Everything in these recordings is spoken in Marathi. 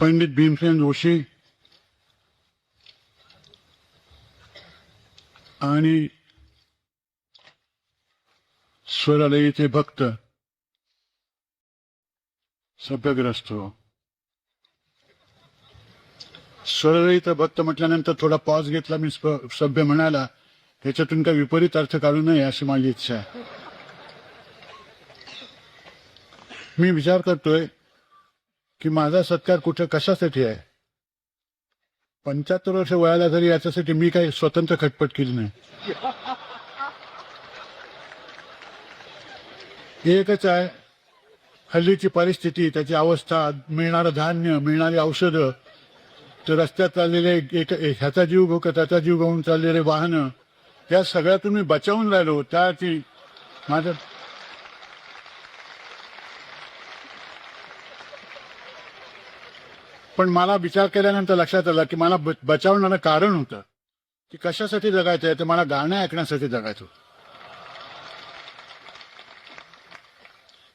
पंडित भीमसेन जोशी आणि स्वरलयीचे भक्त सभ्यग्रस्त. स्वरलयीचा भक्त म्हटल्यानंतर थोडा पॉज घेतला मी सभ्य म्हणाला त्याच्यातून काही विपरीत अर्थ काढू नये अशी माझी इच्छा आहे. मी विचार करतोय की माझा सत्कार कुठे कशासाठी आहे? पंच्याहत्तर वर्ष वयाला तरी याच्यासाठी मी काही स्वतंत्र खटपट केली नाही. एकच आहे हल्लीची परिस्थिती त्याची अवस्था मिळणारं धान्य मिळणारी औषधं तर रस्त्यात चाललेले एक ह्याचा जीव घेऊ का त्याचा जीव घेऊन चाललेले वाहनं त्या सगळ्यातून मी बचावून राहिलो त्याची माझं पण मला विचार केल्यानंतर लक्षात आलं की मला बचावणारं कारण होतं. की कशासाठी जगायचं आहे? तर मला गाणं ऐकण्यासाठी जगायचं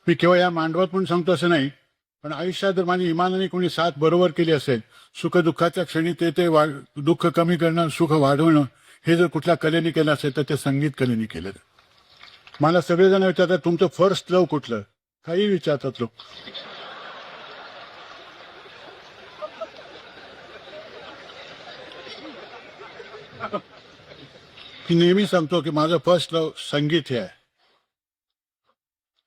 मी केवळ या मांडवात पण सांगतो असं नाही पण आयुष्यात जर माझी इमानाने कोणी साथ बरोबर केली असेल सुखदुःखाच्या क्षणी ते ते दुःख कमी करणं सुख वाढवणं हे जर कुठल्या कलेने केलं असेल तर ते संगीत कलेने केलं मला सगळेजण विचारतात तुमचं फर्स्ट लव कुठलं? काही विचारतात लोक. मी नेहमी सांगतो की माझं फर्स्ट लव संगीत हे आहे.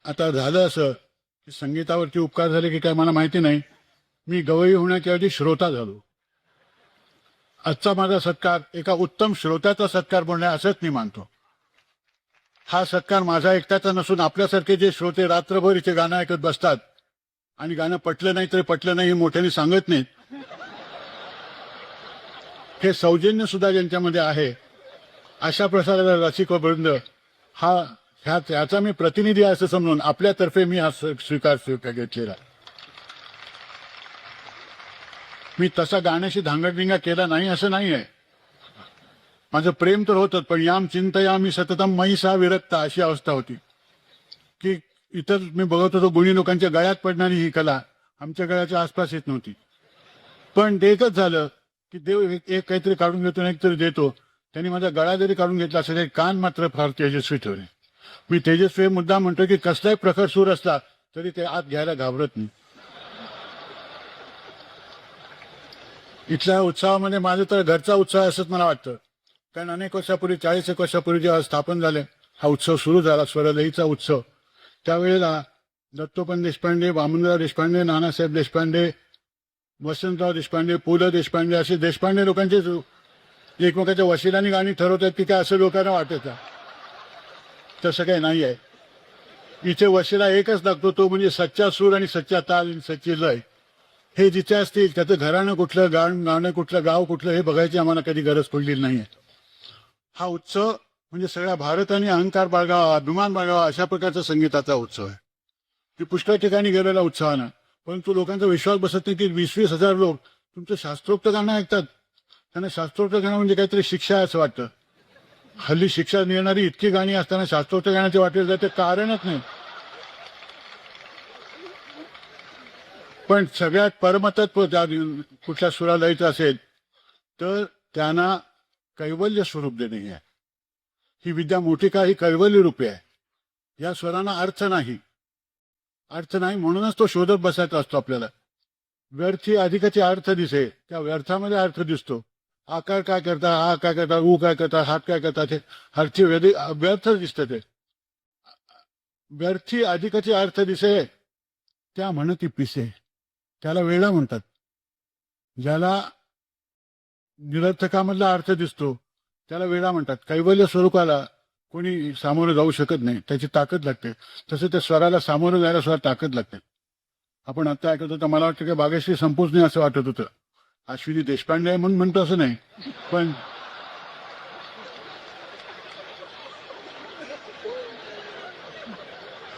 आता झालं असं की संगीतावरती उपकार झाले की काय मला माहिती नाही. मी गवई होण्याच्या श्रोता झालो. आजचा माझा सत्कार एका उत्तम श्रोत्याचा सत्कार बोलणे असंच मी मानतो. हा सत्कार माझा एकट्याचा नसून आपल्यासारखे जे श्रोते रात्रभर इथे गाणं ऐकत बसतात आणि गाणं पटलं नाही तरी पटलं नाही हे मोठ्याने सांगत नाहीत. हे सौजन्य सुद्धा ज्यांच्यामध्ये आहे अशा प्रसाराला रसिक वृंद हा ह्या त्याचा मी प्रतिनिधी असं समजून आपल्यातर्फे मी हा स्वीकार स्वीकार घेतलेला मी तसा गाण्याशी धांगडधिंगा केला नाही असं नाही आहे. माझं प्रेम तर होतच पण याम चिंतया मी सततम मैसा विरक्त विरक्ता अशी अवस्था होती. की इतर मी बघत होतो गुणी लोकांच्या गळ्यात पडणारी ही कला आमच्या गळ्याच्या आसपास येत नव्हती. पण ते एकच झालं की देव एक एक काहीतरी काढून घेतो आणि एक तरी देतो. त्यांनी माझा गळा जरी काढून घेतला असेल कान मात्र फार तेजस्वी ठेवले. मी तेजस्वी मुद्दा म्हणतो की कसलाही प्रखर सूर असला तरी ते आत घ्यायला घाबरत नाही. इथल्या उत्सवामध्ये माझं तर घरचा उत्सव असंच मला वाटतं. कारण अनेक वर्षापूर्वी चाळीस एक वर्षापूर्वी जेव्हा स्थापन झाले हा उत्सव सुरू झाला स्वरदईचा उत्सव. त्यावेळेला दत्तोपन देशपांडे वामनराव देशपांडे नानासाहेब देशपांडे वसंतराव देशपांडे पु ल देशपांडे असे देशपांडे लोकांचे एकमेकाच्या वशिलांनी गाणी ठरवतात की काय असं लोकांना वाटत तसं काही नाही आहे. इथे वशिला एकच लागतो तो म्हणजे सच्चा सूर आणि सच्चा ताल आणि सच्ची लय. हे जिथे असतील त्याचं घराणं कुठलं गाण गाणं कुठलं गाव कुठलं हे बघायची आम्हाला कधी गरज पडलेली नाही हा उत्सव म्हणजे सगळ्या भारताने अहंकार बाळगावा अभिमान बाळगावा अशा प्रकारचा संगीताचा उत्सव आहे. की पुष्कळ ठिकाणी गेलेला उत्साहानं. परंतु लोकांचा विश्वास बसत नाही की वीस वीस हजार लोक तुमचं शास्त्रोक्त गाणं ऐकतात. त्यांना शास्त्रोक्त गाणं म्हणजे काहीतरी शिक्षा आहे असं वाटतं. हल्ली शिक्षा मिळणारी इतकी गाणी असताना शास्त्रोक्त गाण्याचे वाटेल जाते कारणच नाही. पण सगळ्यात परमतत्व त्या कुठल्या सुराला द्यायचं असेल तर त्यांना कैवल्य स्वरूप देणे हे आहे. ही विद्या मोठी का ही कैवल्य रूपे आहे? या स्वरांना अर्थ नाही. अर्थ नाही म्हणूनच तो शोधत बसायचा असतो आपल्याला. व्यर्थी अधिकाचे अर्थ दिसे त्या व्यर्थामध्ये अर्थ दिसतो. आकार काय करता हा काय करता ऊ काय करता हात काय करता ते अर्थी व्यधी व्यर्थ दिसतं ते. व्यर्थी अधिकाचे अर्थ दिसे त्या म्हणती पिसे. त्याला वेळा म्हणतात. ज्याला निरर्थकामधला अर्थ दिसतो त्याला वेळा म्हणतात. कैवल्य स्वरूपाला कोणी सामोरं जाऊ शकत नाही. त्याची ताकद लागते. तसं त्या स्वराला सामोरं जायला सुद्धा ताकद लागते. आपण आता ऐकत होतं मला वाटतं की बागेश्री संपूच नाही असं वाटत होतं. अश्विनी देशपांडे आहे म्हणून म्हणतो असं नाही. पण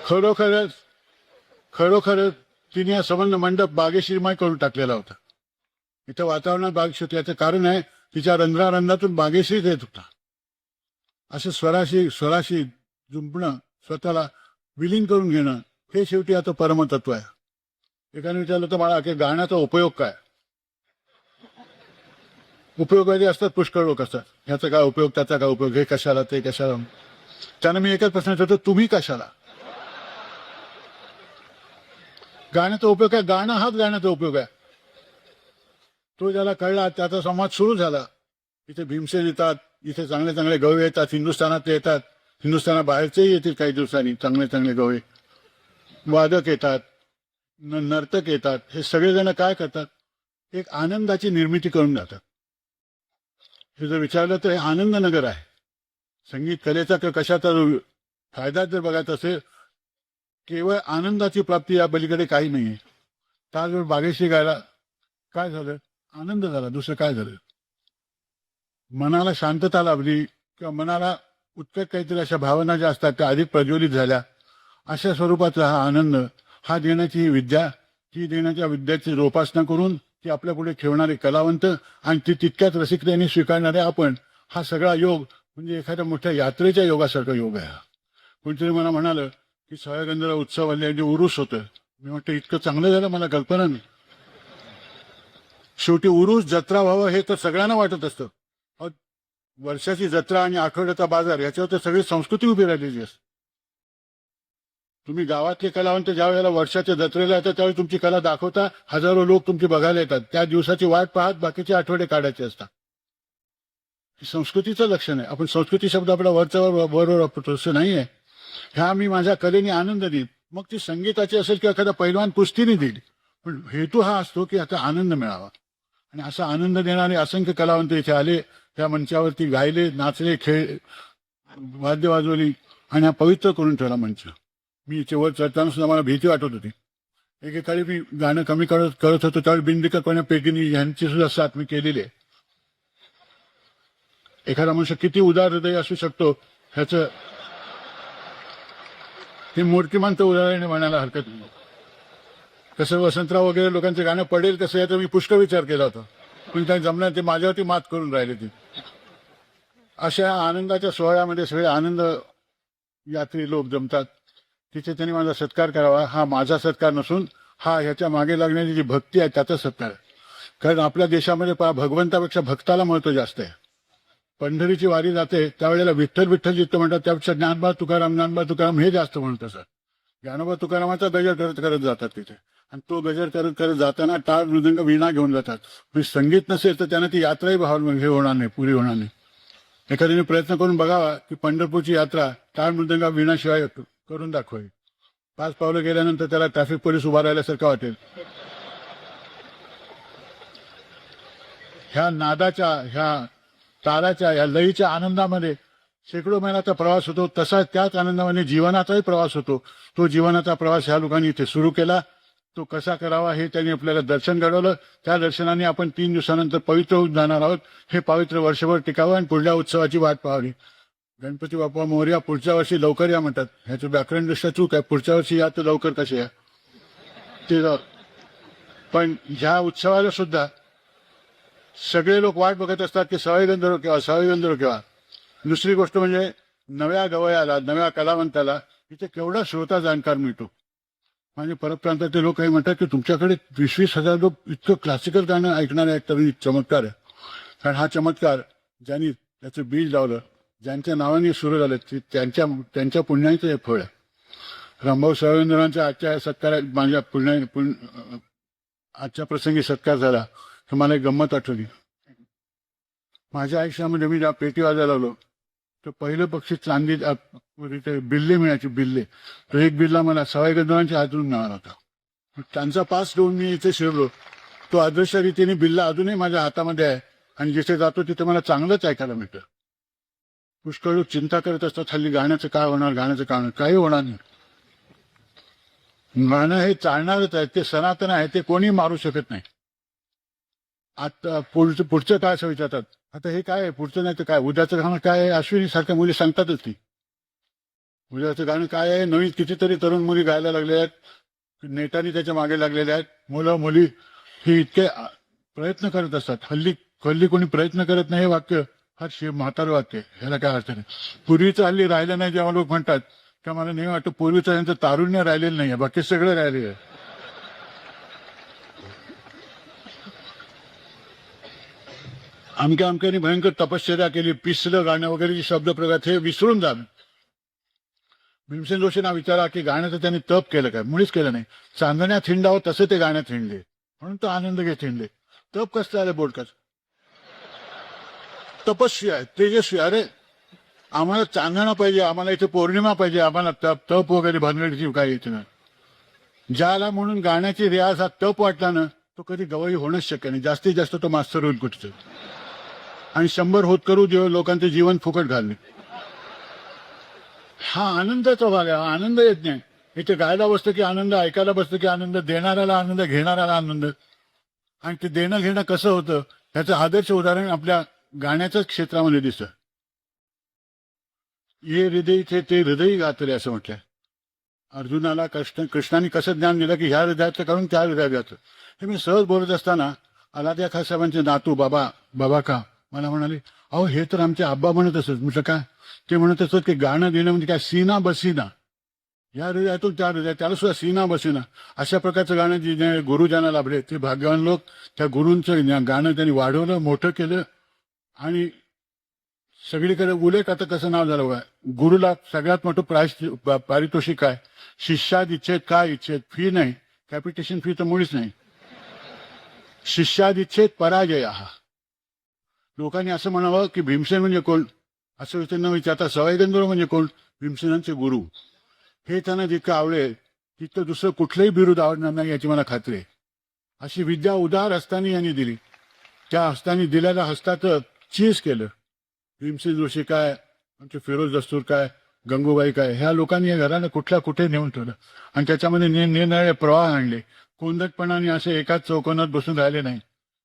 खरोखरच खरोखरच तिने हा संबंध मंडप बागेश्रीमय करून टाकलेला होता. इथं वातावरणात बागेश होती याचं कारण आहे तिच्या रंध्रारंधातून बागेश्री येत होता. असं स्वराशी स्वराशी जुंपणं स्वतःला विलीन करून घेणं हे शेवटी आता परमतत्व आहे. एकाने विचारलं तर मला की गाण्याचा उपयोग काय? उपयोगवादी असतात पुष्कळ लोक असतात. ह्याचा काय उपयोग त्याचा काय उपयोग हे कशाला ते कशाला? त्यांना मी एकच प्रश्न विचारतो तुम्ही कशाला? गाण्याचा उपयोग आहे गाणं हाच गाण्याचा उपयोग आहे. तो ज्याला कळला त्याचा संवाद सुरू झाला. इथे भीमसेन येतात इथे चांगले चांगले गवे येतात हिंदुस्थानात येतात. हिंदुस्थानाबाहेरचेही येतील काही दिवसांनी चांगले चांगले गवे वादक येतात न- नर्तक येतात हे सगळेजण काय करतात? एक आनंदाची निर्मिती करून जातात. हे जर विचारलं तर हे आनंदनगर आहे. संगीत कलेचा किंवा कशाचा जो फायदा जर बघायचा असेल केवळ आनंदाची प्राप्ती या पलीकडे काही नाही आहे त्याचबरोबर बागेशी गायला काय झालं? आनंद झाला. दुसरं काय झालं? मनाला शांतता लाभली किंवा मनाला उत्तर काहीतरी अशा भावना ज्या असतात त्या अधिक प्रज्वलित झाल्या अशा स्वरूपाचा हा आनंद हा देण्याची ही विद्या ती देण्याच्या विद्याची जोपासना करून ती आपल्या पुढे ठेवणारे कलावंत आणि ती तितक्याच रसिकतेने स्वीकारणारे आपण हा सगळा योग म्हणजे एखाद्या मोठ्या यात्रेच्या योगासारखा योग आहे हा. कोणतरी मला म्हणालं की सहागंधरा उत्सव आले म्हणजे होतं. मी म्हटलं इतकं चांगलं झालं मला कल्पना नाही. शेवटी उरुस जत्रा व्हावं हे तर सगळ्यांना वाटत असतं. वर्षाची जत्रा आणि आठवड्याचा बाजार याच्यावर तर सगळी संस्कृती उभी राहिलेली असते तुम्ही गावातले कलावंत ज्या वेळेला वर्षाच्या जत्रेला येतात त्यावेळी तुमची कला दाखवता हजारो लोक तुमची बघायला येतात. त्या दिवसाची वाट पाहत बाकीचे आठवडे काढायचे असतात. ही संस्कृतीचं लक्षण आहे. आपण संस्कृती शब्द आपला वरचा वर बरोबर वापरतो असं नाहीये ह्या मी माझ्या कलेने आनंद देईल मग ती संगीताची असेल किंवा एखादा पैलवान कुस्तीने देईल. पण हेतू हा असतो की आता आनंद मिळावा. आणि असा आनंद देणारे असंख्य कलावंत इथे आले. त्या मंचावरती गायले नाचले खेळ वाद्य वाजवली आणि हा पवित्र करून ठेवला मंच. मी इथे वर चढताना सुद्धा मला भीती वाटत होती. एकेकाळी मी गाणं कमी करत करत होतो त्यावेळी बिंदिका कोण्या पेगिनी यांची सुद्धा साथ मी केलेली आहे. एखादा मनुष्य किती उदार हृदय असू शकतो ह्याचं ते मूर्तिमंत उदाहरण म्हणायला हरकत नाही. कसं वसंतराव वगैरे लोकांचे गाणं पडेल कसं याचा मी पुष्कळ विचार केला होता. पण त्या जमणार ते माझ्यावरती मात करून राहिले ते. अशा आनंदाच्या सोहळ्यामध्ये सगळे आनंद यात्री लोक जमतात. तिथे त्यांनी माझा सत्कार करावा. हा माझा सत्कार नसून हा ह्याच्या मागे लागण्याची जी भक्ती आहे त्याचा सत्कार आहे. कारण आपल्या देशामध्ये पहा भगवंतापेक्षा भक्ताला महत्त्व जास्त आहे. पंढरीची वारी जाते त्यावेळेला विठ्ठल विठ्ठल जिथं म्हणतात त्यापेक्षा ज्ञानबा तुकाराम ज्ञानबा तुकाराम हे जास्त म्हणत असतात ज्ञानोबा तुकारामाचा गजर करत करत जातात तिथे. आणि तो गजर करत करत जाताना टाळ मृदंग वीणा घेऊन जातात. म्हणजे संगीत नसेल तर त्यांना ती यात्राही भाव हे होणार नाही पुरी होणार नाही. एखाद्याने प्रयत्न करून बघावा की पंढरपूरची यात्रा टाळ मृदंगा वीणाशिवाय करून दाखवावी. पाच पावलं गेल्यानंतर त्याला ट्रॅफिक पोलीस उभा राहिल्यासारखं वाटेल. ह्या नादाच्या ह्या ताराच्या या लईच्या आनंदामध्ये शेकडो मैलाचा प्रवास होतो तसा त्याच आनंदाने जीवनाचाही प्रवास होतो. तो जीवनाचा प्रवास ह्या लोकांनी इथे सुरू केला. तो कसा करावा हे त्यांनी आपल्याला दर्शन घडवलं. त्या दर्शनाने आपण तीन दिवसानंतर पवित्र होऊन जाणार आहोत. हे पवित्र वर्षभर टिकावं आणि पुढल्या उत्सवाची वाट पाहावी. गणपती बाप्पा मोर्या पुढच्या वर्षी लवकर या म्हणतात. ह्याचं व्याकरण दृष्ट्या चूक आहे. पुढच्या वर्षी या तर लवकर कसे या? ते पण ह्या उत्सवाला सुद्धा सगळे लोक वाट बघत असतात की सवाई गंधर्व केव्हा? सवाई गंधर्व केव्हा? दुसरी गोष्ट म्हणजे नव्या गवयाला नव्या कलावंताला इथे केवढा श्रोता जाणकार मिळतो. म्हणजे परप्रांतातले लोक काही म्हणतात की तुमच्याकडे वीस वीस हजार लोक इतकं क्लासिकल गाणं ऐकणारे आहेत तरी चमत्कार आहे. कारण हा चमत्कार ज्यांनी त्याचं बीज लावलं ज्यांच्या नावाने सुरू झालं ते त्यांच्या त्यांच्या पुण्याचं हे फळ आहे. रामभाऊ सर्वेंद्रांचा आजच्या सत्कारात माझ्या पुण्या पुण्य आजच्या प्रसंगी सत्कार झाला तर मला एक गंमत आठवली. माझ्या आयुष्यामध्ये मी ज्या पेटी वाजायला लागलो तर पहिलं पक्षी चांदी बिल्ले मिळायचे बिल्ले. तर एक बिल्ला मला सवाई गंधर्वांच्या हातून मिळाला होता. त्यांचा पास घेऊन मी इथे शिरलो. तो आदर्श रीतीने बिल्ला अजूनही माझ्या हातामध्ये आहे आणि जिथे जातो तिथे मला चांगलंच ऐकायला मिळतं. पुष्कळ लोक चिंता करत असतात हल्ली गाण्याचं काय होणार गाण्याचं काय होणार? काही होणार नाही. गाणं हे चालणारच आहे ते सनातन आहे ते कोणी मारू शकत नाही. आता पुढचं पुढचं काय असं विचारतात? आता हे काय आहे? पुढचं नाही तर काय? उद्याचं गाणं काय आहे? अश्विनी सारख्या मुली सांगतातच ती. उद्याचं गाणं काय आहे? नवीन कितीतरी तरुण मुली गायला लागल्या आहेत. नेटाने त्याच्यामागे लागलेल्या आहेत. मुलं मुली हे इतके प्रयत्न करत असतात. हल्ली हल्ली कोणी प्रयत्न करत नाही हे वाक्य. फार शिव म्हातारं वाक्य आहे. ह्याला काय अर्थ नाही. पूर्वीचं हल्ली राहिलं नाही जेव्हा लोक म्हणतात. का मला नाही वाटतं पूर्वीचं यांचं तारुण्य राहिलेलं नाही बाकी सगळं राहिलेलं आहे. अमक्या अमक्याने भयंकर तपश्चर्या केली पिसलं गाणं वगैरे शब्द प्रगत हे विसरून जा भीमसेन जोशींना विचारा की गाण्याचं त्यांनी तप केलं काय? मुळीच केलं नाही. चांदण्यात हिंडावं तसे ते गाण्यात हिंडले म्हणून तो आनंद घेत हिंडले तप कसं आलं बोडकाच तपस्वी आहे तेजस्वी अरे आम्हाला चांदणं पाहिजे आम्हाला इथे पौर्णिमा पाहिजे आम्हाला तप तप वगैरे भानगडीची काही येते ना ज्याला म्हणून गाण्याची रियाज हा तप वाटला ना तो कधी गवई होणंच शक्य नाही. जास्तीत जास्त तो मास्तर होईल कुठचं आणि शंभर होत करू जेव्हा लोकांचे जीवन फुकट घालणे. हा आनंदाचा भाग आहे आनंद येत नाही. इथे गायला बसतं की आनंद ऐकायला बसतं की आनंद देणाऱ्याला आनंद घेणाऱ्याला आनंद. आणि ते देणं घेणं कसं होतं त्याचं आदर्श उदाहरण आपल्या गाण्याच्याच क्षेत्रामध्ये दिसतं. ये हृदय ते ते हृदय गातले असं म्हटलंय. अर्जुनाला कृष्ण कृष्णाने कसं ज्ञान दिलं की ह्या हृदयाचं करून त्या हृदयात जातं. हे मी सहज बोलत असताना अलाद्या खास साहेबांचे नातू बाबा बाबा का मला म्हणाले अहो हे तर आमचे आब्बा म्हणत असत. म्हटलं का? ते म्हणत असत की गाणं देणं म्हणजे काय? सीना बसीना. या हृदयातून त्या हृदयात त्याला सुद्धा सीना बसीना. अशा प्रकारचं गाणं जे ज्या गुरुजांना लाभले ते भाग्यवान लोक त्या गुरूंचं गाणं त्यांनी वाढवलं मोठं केलं. आणि सगळीकडे उलट आता कसं नाव झालं बघा? गुरुला सगळ्यात मोठं प्राश पारितोषिक आहे शिष्याद इच्छेत काय इच्छेत फी नाही. कॅपिटेशन फी तर मुळीच नाही. शिष्याद इच्छेत पराजय. हा लोकांनी असं म्हणावं की भीमसेन म्हणजे कोण? असं त्यांना न विचारता सवाई गंधर्व म्हणजे कोण? भीमसेनांचे गुरु. हे त्यांना जितकं आवडेल तितकं दुसरं कुठलंही बिरुद आवडणार नाही याची मला खात्री आहे. अशी विद्या उदार हस्तांनी यांनी दिली. त्या हस्तानी दिलेल्या हस्ताचं चीज केलं. भीमसेन जोशी काय? आमचे फिरोज दस्तूर काय? गंगूबाई काय? ह्या लोकांनी या घराला कुठल्या कुठे नेऊन ठेवलं? आणि त्याच्यामध्ये निरनिराळे प्रवाह आणले. कोंदटपणाने असे एकाच चौकोनात बसून राहिले नाही.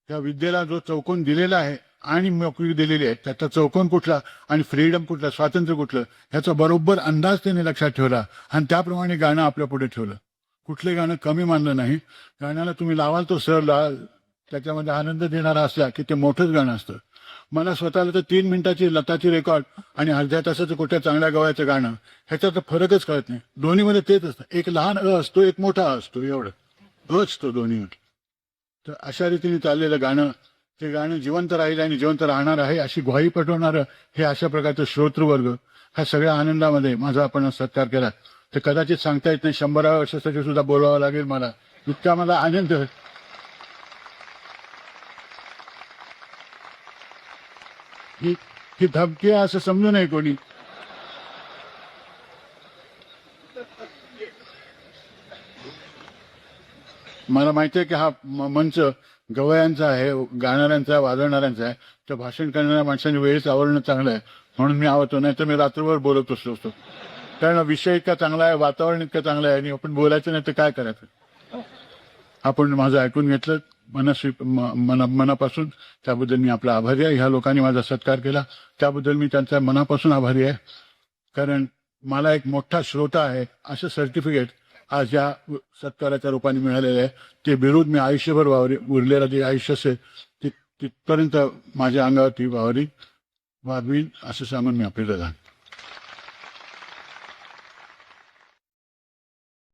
त्या विद्येला जो चौकोन दिलेला आहे आणि नोकरी दिलेली आहे त्याचा चौकोन कुठला आणि फ्रीडम कुठला स्वातंत्र्य कुठलं ह्याचा बरोबर अंदाज त्यांनी लक्षात ठेवला. आणि त्याप्रमाणे गाणं आपल्या पुढे ठेवलं. कुठलं गाणं कमी मानलं नाही. गाण्याला तुम्ही लावाल तो सर लाल त्याच्यामध्ये आनंद देणारा असला की ते मोठंच गाणं असतं. मला स्वतःला तर तीन मिनिटाची लताची रेकॉर्ड आणि अर्ध्या तासाचं कुठल्या चांगल्या गवायचं गाणं ह्याच्यात फरकच कळत नाही. दोन्हीमध्ये तेच असतं. एक लहान अ असतो एक मोठा असतो एवढं. असतो तो दोन्ही तर अशा रीतीने चाललेलं गाणं ते गाणं जिवंत राहील आणि जिवंत राहणार आहे अशी ग्वाही पटवणारं हे अशा प्रकारचं श्रोतृवर्ग ह्या सगळ्या आनंदामध्ये माझा आपण सत्कार केला. तर कदाचित सांगता येत नाही शंभराव्या वर्षासाठी सुद्धा बोलावं लागेल मला. इतका मला आनंद ही ही धमकी आहे असं समजू नये कोणी. मला माहिती आहे की हा मंच गवयांचा आहे गाणाऱ्यांचा वाजवणाऱ्यांचा आहे तर भाषण करणाऱ्या माणसांनी वेळेस आवडणं चांगलं आहे म्हणून मी आवडतो नाही तर मी रात्रभर बोलत असतो असतो. कारण विषय इतका चांगला आहे वातावरण इतकं चांगलं आहे आणि आपण बोलायचं नाही तर काय करायचं? आपण माझं ऐकून घेतलं मनस्वी म- मना मनापासून त्याबद्दल मी आपला आभारी आहे. ह्या लोकांनी माझा सत्कार केला. त्याबद्दल मी त्यांचा मनापासून आभारी आहे. कारण मला एक मोठा श्रोता आहे असं सर्टिफिकेट आज या सत्काराच्या रूपाने मिळालेले आहे. ते बिरुद मी आयुष्यभर वावरी उरलेलं जे आयुष्य असेल ते तिथपर्यंत माझ्या अंगावर ती वावरी वाजवीन असं सांगून मी आपल्याला